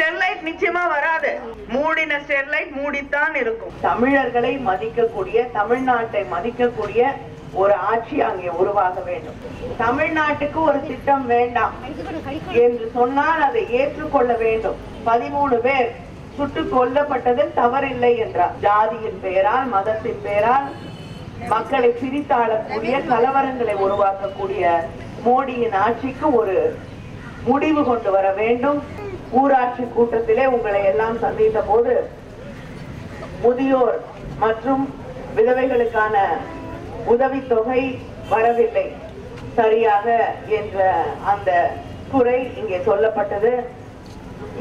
Sterlite நிச்சயமா வராது. மூடின ஸ்டெர்லைட் மூடித்தான் இருக்கும். தமிழர்களை மதிக்கக்கூடிய தமிழ்நாட்டை மதிக்கக்கூடிய ஒரு ஆட்சி அங்கே உருவாக வேண்டும். தமிழ்நாட்டுக்கு ஒரு திட்டம் வேண்டாம் என்று சொன்னால் அதை ஏற்றுக்கொள்ள வேண்டும். பதிமூணு பேர் சுட்டு கொல்லப்பட்டதில் தவறில்லை என்றார். ஜாதியின் பெயரால் மதத்தின் பெயரால் மக்களை பிரித்தாளக்கூடிய கலவரங்களை உருவாக்கக்கூடிய மோடியின் ஆட்சிக்கு ஒரு முடிவு கொண்டு வர வேண்டும். ஊராட்சி கூட்டத்திலே உங்களை எல்லாம் சந்தித்த போது முதியோர் மற்றும் விதவைகளுக்கான உதவித்தொகை வரவில்லை. சரியாக என்ற அந்த குறை இங்கே சொல்லப்பட்டது.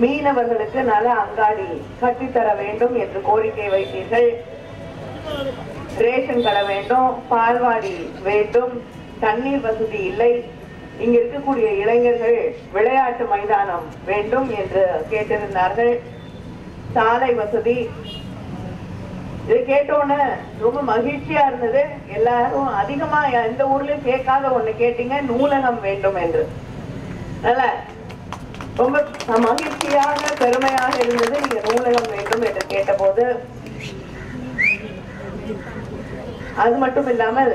மீனவர்களுக்கு நல அங்காடி கட்டித்தர வேண்டும் என்று கோரிக்கை வைத்தீர்கள். ரேஷன் கடை வேண்டும் பால்வாடி வேண்டும் தண்ணீர் வசதி இல்லை. இங்க இருக்கக்கூடிய இளைஞர்கள் விளையாட்டு மைதானம் வேண்டும் என்று கேட்டிருந்தார்கள். சாலை வசதி. இதை கேட்டோன்னே ரொம்ப மகிழ்ச்சியா இருந்தது. எல்லாரும் அதிகமா எந்த ஊர்லயும் கேட்காத ஒண்ணு கேட்டீங்க நூலகம் வேண்டும் என்று. நல்ல ரொம்ப மகிழ்ச்சியாக பெருமையாக இருந்தது நீங்க நூலகம் வேண்டும் என்று கேட்டபோது. அது மட்டும் இல்லாமல்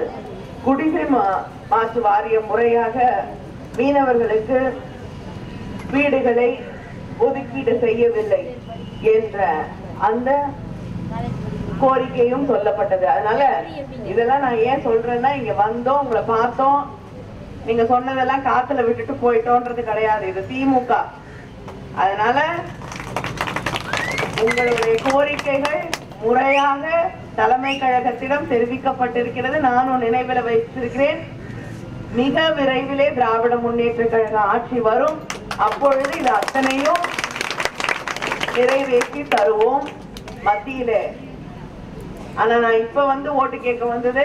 குடிசை மா- வாரியம் முறையாக மீனவர்களுக்கு வீடுகளை ஒதுக்கீடு செய்யவில்லை என்ற அந்த கோரிக்கையும் சொல்லப்பட்டது. அதனால இதெல்லாம் நான் ஏன் சொல்றேன்னா இங்க வந்தோம் உங்களை பார்த்தோம். நீங்க சொன்னதெல்லாம் காத்துல விட்டுட்டு போயிட்டோன்றது கிடையாது. இது திமுக. அதனால உங்களுடைய கோரிக்கைகள் முறையாக தலைமை கழகத்திடம் தெரிவிக்கப்பட்டிருக்கிறது. நானும் நினைவில் வைத்திருக்கிறேன். மிக விரைவிலே திராவிட முன்னேற்ற கழக ஆட்சி வரும். அப்பொழுது இது அத்தனையும் நிறைவேற்றி தருவோம். மத்தியிலே. ஆனா நான் இப்ப வந்து ஓட்டு கேட்க வந்தது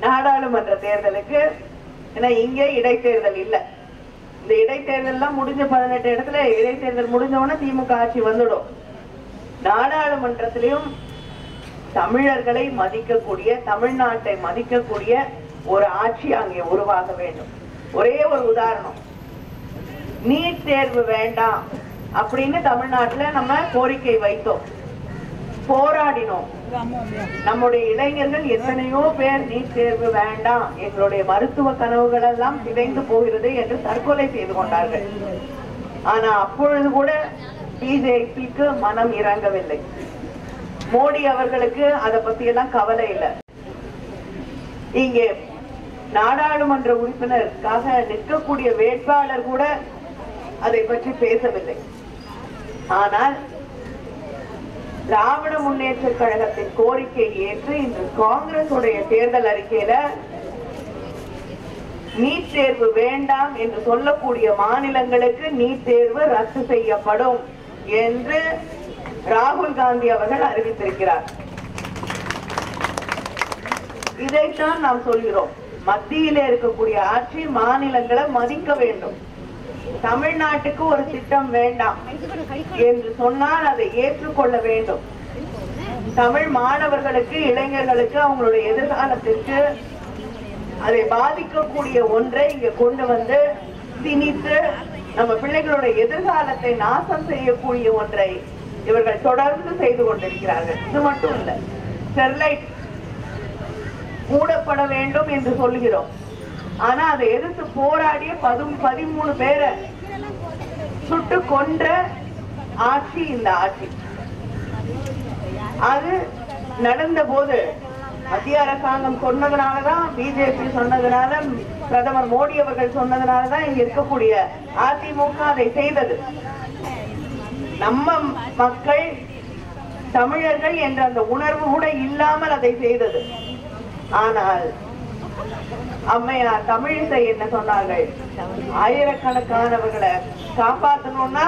நாடாளுமன்ற தேர்தலுக்கு. ஏன்னா இங்கே இடைத்தேர்தல் இல்ல. இந்த இடைத்தேர்தல்லாம் முடிஞ்ச பதினெட்டு இடத்துல இடைத்தேர்தல் முடிஞ்ச உடனே திமுக ஆட்சி வந்துடும். நாடாளுமன்றத்திலையும் தமிழர்களை மதிக்கக்கூடிய தமிழ்நாட்டை மதிக்கக்கூடிய ஒரு ஆட்சி அங்கே உருவாக வேண்டும். ஒரே ஒரு உதாரணம். நீட் தேர்வு வேண்டாம் அப்படின்னு தமிழ்நாட்டுல நம்ம கோரிக்கை வைத்தோம். போராடினோம். நம்முடைய இளைஞர்கள் எத்தனையோ பேர் நீட் தேர்வு வேண்டாம் எங்களுடைய மருத்துவ கனவுகள் எல்லாம் சிதைந்து போகிறது என்று தற்கொலை செய்து கொண்டார்கள். ஆனா அப்பொழுது கூட பிஜேபிக்கு மனம் இறங்கவில்லை. மோடி அவர்களுக்கு அதை பத்தி எல்லாம் கவலை இல்லை. இங்கே நாடாளுமன்ற உறுப்பினருக்காக நிற்கக்கூடிய வேட்பாளர் கூட அதை பற்றி பேசவில்லை. ஆனால் திராவிட முன்னேற்ற கழகத்தின் கோரிக்கை ஏற்று இன்று காங்கிரஸ் உடைய தேர்தல் அறிக்கையில நீட் தேர்வு வேண்டாம் என்று சொல்லக்கூடிய மாநிலங்களுக்கு நீட் தேர்வு ரத்து செய்யப்படும் என்று ராகுல் காந்தி அவர்கள் அறிவித்திருக்கிறார். இதைத்தான் நாம் சொல்கிறோம். மத்தியிலே இருக்கக்கூடிய ஆட்சி மாநிலங்களை மதிக்க வேண்டும். தமிழ்நாட்டுக்கு ஒரு திட்டம் வேண்டாம் என்று சொன்னால் அதை ஏற்றுக்கொள்ள வேண்டும். தமிழ் மாணவர்களுக்கு இளைஞர்களுக்கு அவங்களுடைய எதிர்காலத்திற்கு அதை பாதிக்கக்கூடிய ஒன்றை இங்க கொண்டு வந்து திணித்து நம்ம பிள்ளைகளுடைய எதிர்காலத்தை நாசம் செய்யக்கூடிய ஒன்றை இவர்கள் தொடர்ந்து செய்து கொண்டிருக்கிறார்கள். இது மட்டும் இல்ல ஸ்டெர்லைட் மூடப்பட வேண்டும் என்று சொல்கிறோம். ஆனா அதை எதிர்த்து போராடிய பதும் பதிமூணு பேரை சுட்டு கொன்ற ஆட்சி இந்த ஆட்சி. அது நடந்த போது மத்திய அரசாங்கம் சொன்னதுனாலதான் பிஜேபி சொன்னதுனால பிரதமர் மோடி அவர்கள் சொன்னதுனாலதான் இங்க இருக்கக்கூடிய அதிமுக அதை செய்தது. நம்ம மக்கள் தமிழர்கள் என்ற அந்த உணர்வு கூட இல்லாமல் அதை செய்தது. ஆனால் அம்மையார் தமிழிசை என்ன சொன்னார்கள்? ஆயிரக்கணக்கானவர்களை காப்பாற்றணும்னா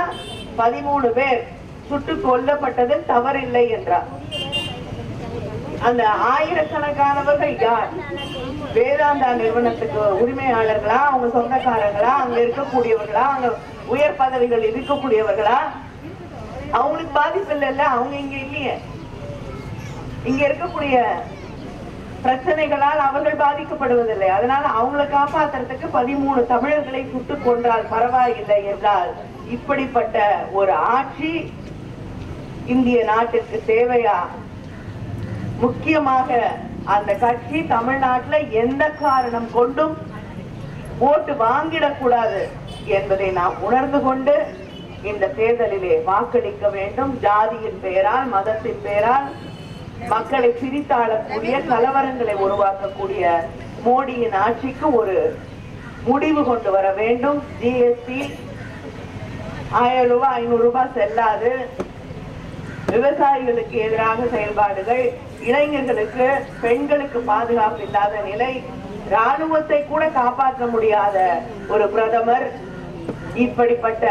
பதிமூணு பேர் சுட்டு கொல்லப்பட்டது தவறில்லை என்றார். அந்த ஆயிரக்கணக்கானவர்கள் யார்? வேதாந்தா நிறுவனத்துக்கு உரிமையாளர்களா? அவங்க சொந்தக்காரங்களா அங்க இருக்கக்கூடியவர்களா? அங்க உயர் பதவிகள் இருக்கக்கூடியவர்களா? அவங்களுக்கு பாதிப்பு இல்லைல்ல அவங்க இங்க இல்லையே. இங்க இருக்கக்கூடிய பிரச்சனைகளால் அவர்கள் பாதிக்கப்படுவதில்லை. அதனால அவங்களை காப்பாத்துறதுக்கு பதிமூணு தமிழர்களை சுட்டுக் கொன்றால் பரவாயில்லை என்றால் இப்படிப்பட்ட ஒரு ஆட்சி இந்திய நாட்டிற்கு தேவையா? முக்கியமாக அந்த கட்சி தமிழ்நாட்டில் எந்த காரணம் கொண்டும் ஓட்டு வாங்கிடக்கூடாது என்பதை நாம் உணர்ந்து கொண்டு இந்த தேர்தலிலே வாக்களிக்க வேண்டும். ஜாதியின் பெயரால் மதத்தின் பெயரால் மக்களை பிரித்தாளக்கூடிய கலவரங்களை உருவாக்கக்கூடிய மோடியின் ஆட்சிக்கு ஒரு முடிவு கொண்டு வர வேண்டும். ஜிஎஸ்டி ஆயிரம் ரூபாய் ஐநூறு ரூபாய் செல்லாது. விவசாயிகளுக்கு எதிராக செயல்பாடுகள். இளைஞர்களுக்கு பெண்களுக்கு பாதுகாப்பு இல்லாத நிலை. ராணுவத்தை கூட காப்பாற்ற முடியாத ஒரு பிரதமர் இப்படிப்பட்ட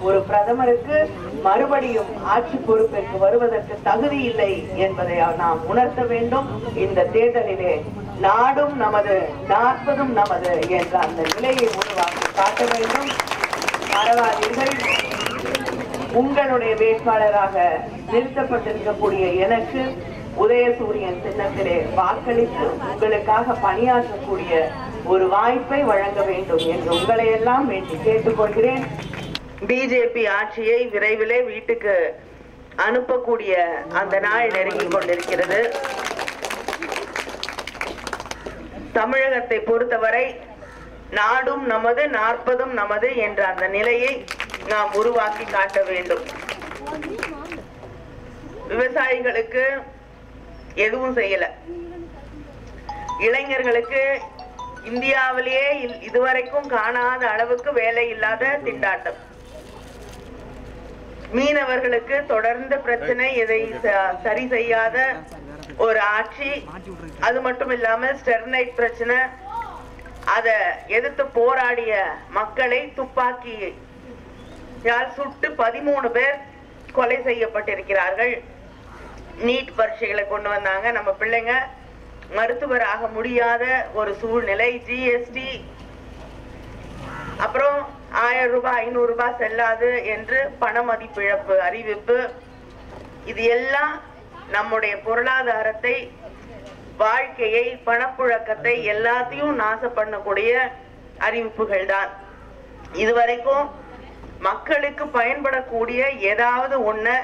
ஒரு பிரதமருக்கு மறுபடியும் ஆட்சி பொறுப்பிற்கு வருவதற்கு தகுதி இல்லை என்பதை நாம் உணர்த்த வேண்டும். இந்த தேர்தலிலே நாடும் நமது நாற்பதும் நமது என்ற அந்த நிலையை உருவாக்கி காட்ட வேண்டும். மறவாதீர்கள் உங்களுடைய வேட்பாளராக நிறுத்தப்பட்டிருக்கக்கூடிய எனக்கு உதயசூரியன் சின்னத்திலே வாக்களித்து உங்களுக்காக பணியாற்றக்கூடிய ஒரு வாய்ப்பை வழங்க வேண்டும் என்று உங்களை எல்லாம் வேண்டி கேட்டுக்கொள்கிறேன். பிஜேபி ஆட்சியை விரைவிலே வீட்டுக்கு அனுப்பக்கூடிய அந்த நாள் நெருங்கி கொண்டிருக்கிறது. தமிழகத்தை பொறுத்தவரை நாடும் நமது நாற்பதும் நமது என்ற அந்த நிலையை நாம் உருவாக்கி காட்ட வேண்டும். விவசாயிகளுக்கு எதுவும் செய்யல. இளைஞர்களுக்கு இந்தியாவிலேயே இதுவரைக்கும் காணாத அளவுக்கு வேலை இல்லாத திண்டாட்டம். மீனவர்களுக்கு தொடர்ந்து பிரச்சனை இதை சரி செய்யாத ஒரு ஆட்சி. அது மட்டும் இல்லாம ஸ்டெர்லைட் பிரச்சனை. அத எதிர்த்து போராடிய மக்களை துப்பாக்கி யால் சுட்டு பதிமூணு பேர் கொலை செய்யப்பட்டிருக்கிறார்கள். நீட் பரீட்சைகளை கொண்டு வந்தாங்க. நம்ம பிள்ளைங்க மருத்துவர் ஆக முடியாத ஒரு சூழ்நிலை ஜிஎஸ்டி அப்புறம் ஆயிரம் ரூபாய் ஐநூறு ரூபாய் செல்லாது என்று பண மதிப்பிழப்பு அறிவிப்பு. இது எல்லாம் நம்முடைய பொருளாதாரத்தை வாழ்க்கையை பணப்புழக்கத்தை எல்லாத்தையும் நாசம் பண்ணக்கூடிய அறிவிப்புகள் தான் இதுவரைக்கும் மக்களுக்கு பயன்படக்கூடிய ஏதாவது ஒண்ணு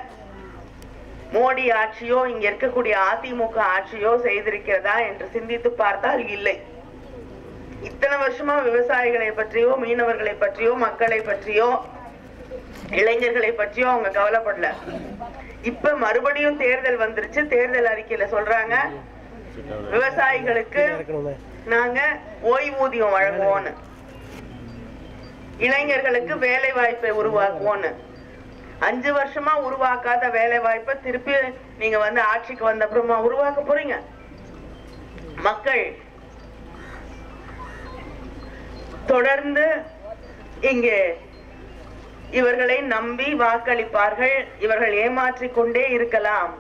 மோடி ஆட்சியோ இங்க இருக்கக்கூடிய அதிமுக ஆட்சியோ செய்திருக்கிறதா என்று சிந்தித்து பார்த்தால் இல்லை. இத்தனை வருஷமா விவசாயிகளை பற்றியோ மீனவர்களை பற்றியோ மக்களை பற்றியோ இளைஞர்களை பற்றியோ அவங்க கவலைப்படல. இப்ப மறுபடியும் தேர்தல் வந்துருச்சு. தேர்தல் அறிக்கையில சொல்றாங்க விவசாயிகளுக்கு நாங்க ஓய்வூதியம் வழங்குவோம்னு. இளைஞர்களுக்கு வேலை வாய்ப்பை உருவாக்குவோம்னு. அஞ்சு வருஷமா உருவாக்காத வேலை வாய்ப்பை திருப்பி நீங்க வந்து ஆட்சிக்கு வந்த அப்புறமா உருவாக்க போறீங்க. மக்கள் தொடர்ந்து இங்கே இவர்களை நம்பி வாக்களிப்பார்கள் இவர்கள் ஏமாற்றிக் கொண்டே இருக்கலாம்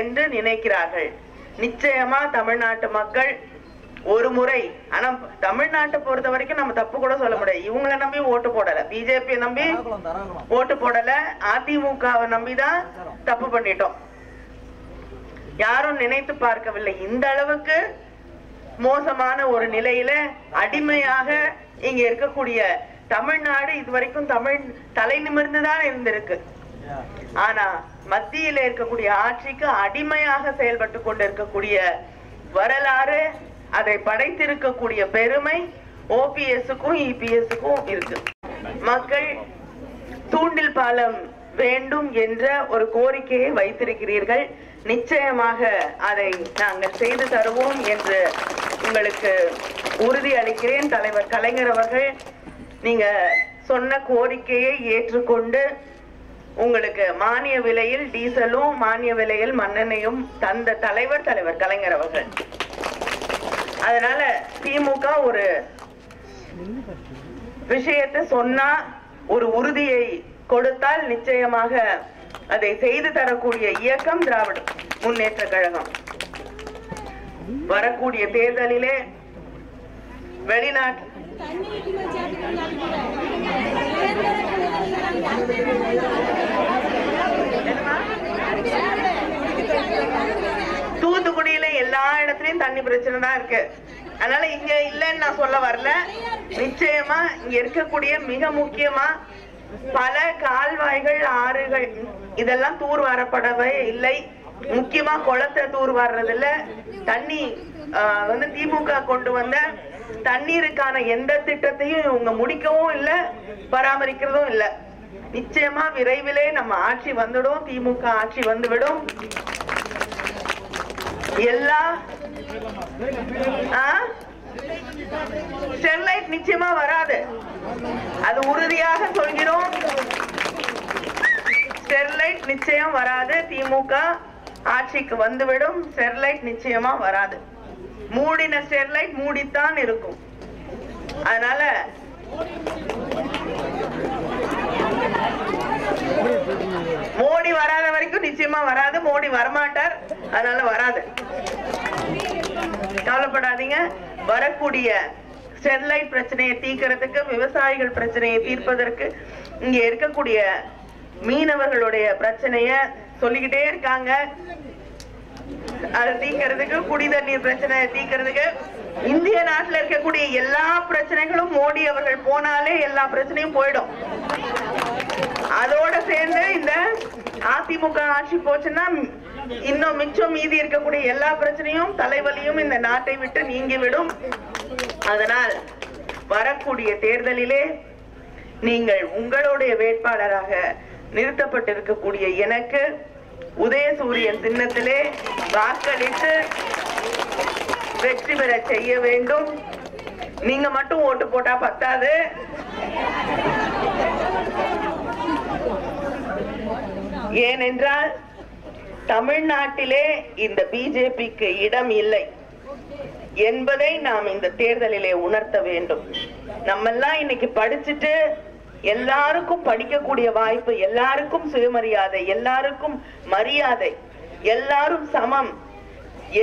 என்று நினைக்கிறார்கள். நிச்சயமா தமிழ்நாட்டு மக்கள் ஒரு முறை. ஆனா தமிழ்நாட்டை பொறுத்த வரைக்கும் நம்ம தப்பு கூட சொல்ல முடியாது. இவங்களை நம்பி ஓட்டு போடல. பிஜேபி நம்பி ஓட்டு போடல. அதிமுகவை நம்பிதான் தப்பு பண்ணிட்டோம். யாரும் நினைத்து பார்க்கவில்லை. இந்த அளவுக்கு மோசமான ஒரு நிலையில அடிமையாக இங்க இருக்கக்கூடிய தமிழ்நாடு இதுவரைக்கும் தமிழ் தலை நிமிர்ந்துதான் இருந்திருக்கு. ஆனா மத்தியில இருக்கக்கூடிய ஆட்சிக்கு அடிமையாக செயல்பட்டு கொண்டிருக்கக்கூடிய வரலாறு அதை படைத்திருக்கக்கூடிய பெருமை ஓபிஎஸ்க்கும் இபிஎஸ்க்கும் இருக்கு. மக்கள் தூண்டில் பாலம் வேண்டும் என்ற ஒரு கோரிக்கையை வைத்திருக்கிறீர்கள். நிச்சயமாக அதை நாங்கள் செய்து தருவோம் என்று உங்களுக்கு உறுதி அளிக்கிறேன். தலைவர் கலைஞர் அவர்கள் நீங்க சொன்ன கோரிக்கையை ஏற்றுக்கொண்டு உங்களுக்கு மானிய விலையில் டீசலும் மானிய விலையில் மண்ணெண்ணையும் தந்த தலைவர் தலைவர் கலைஞர் அவர்கள். அதனால திமுக ஒரு விஷயத்தை சொன்னா ஒரு உறுதியை கொடுத்தால் நிச்சயமாக அதை செய்து தரக்கூடிய இயக்கம் திராவிட முன்னேற்ற கழகம். வரக்கூடிய தேர்தலிலே வெளிநாட்டு எல்லா இடத்துலயும் தண்ணி பிரச்சனை தான் இருக்கு. அதனால இங்க இல்லைன்னு நான் சொல்ல வரல. நிச்சயமா இங்க இருக்கக்கூடிய மிக முக்கியமா பல கால்வாய்கள் ஆறுகள் இதெல்லாம் தூர் வரப்படவே இல்லை. முக்கியமா குளத்தை தூர் வர்றதுல தண்ணி ஆஹ், வந்து திமுக கொண்டு வந்த தண்ணீருக்கான எந்த திட்டத்தையும் இவங்க முடிக்கவும் இல்ல பராமரிக்கிறதும் இல்ல. நிச்சயமா விரைவிலே நம்ம ஆட்சி வந்துடும். திமுக ஆட்சி வந்துவிடும். எல்லா ஆ? ஸ்டெர்லைட் நிச்சயமா வராது. அது உறுதியாக சொல்கிறோம். ஸ்டெர்லைட் நிச்சயம் வராது. திமுக ஆட்சிக்கு வந்துவிடும். ஸ்டெர்லைட் நிச்சயமா வராது. மூடின ஸ்டெர்லைட் மூடித்தான் இருக்கும். அதனால மோடி வராத வரைக்கும் நிச்சயமா வராது. மோடி வரமாட்டார். அதனால வராது. கவலைப்படாதீங்க. வரக்கூடிய ஸ்டெர்லைட் பிரச்சனையை தீர்க்கறதுக்கு விவசாயிகள் பிரச்சனையை தீர்ப்பதற்கு இங்க இருக்கக்கூடிய மீனவர்களுடைய பிரச்சனைய சொல்லிக்கிட்டே இருக்காங்க. அதை தீர்க்கறதுக்கு குடி தண்ணீர் பிரச்சனையை தீர்க்கறதுக்கு இந்திய நாட்டுல இருக்கக்கூடிய எல்லா பிரச்சனைகளும் மோடி அவர்கள் போனாலே எல்லா பிரச்சனையும் போயிடும். அதோட சேர்ந்து இந்த அதிமுக ஆட்சி போச்சுன்னா இன்னும் மிச்சம் மீதி இருக்கக்கூடிய எல்லா பிரச்சனையும் தலைவலியும் இந்த நாட்டை விட்டு நீங்கிவிடும். அதனால் வரக்கூடிய தேர்தலிலே நீங்கள் உங்களுடைய வேட்பாளராக நிறுத்தப்பட்டிருக்கக்கூடிய எனக்கு உதயசூரியன் சின்னத்திலே வாக்களித்து வெற்றி பெற செய்ய வேண்டும். நீங்க மட்டும் ஓட்டு போட்டா பத்தாது. ஏனென்றால் தமிழ்நாட்டிலே இந்த பிஜேபிக்கு இடம் இல்லை என்பதை நாம் இந்த தேர்தலிலே உணர்த்த வேண்டும். நம்ம எல்லாம் இன்னைக்கு படிச்சுட்டு எல்லாருக்கும் படிக்கக்கூடிய வாய்ப்பு எல்லாருக்கும் சுயமரியாதை எல்லாருக்கும் மரியாதை எல்லாரும் சமம்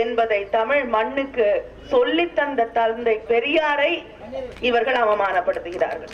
என்பதை தமிழ் மண்ணுக்கு சொல்லி தந்த தந்தை பெரியாரை இவர்கள் அவமானப்படுத்துகிறார்கள்.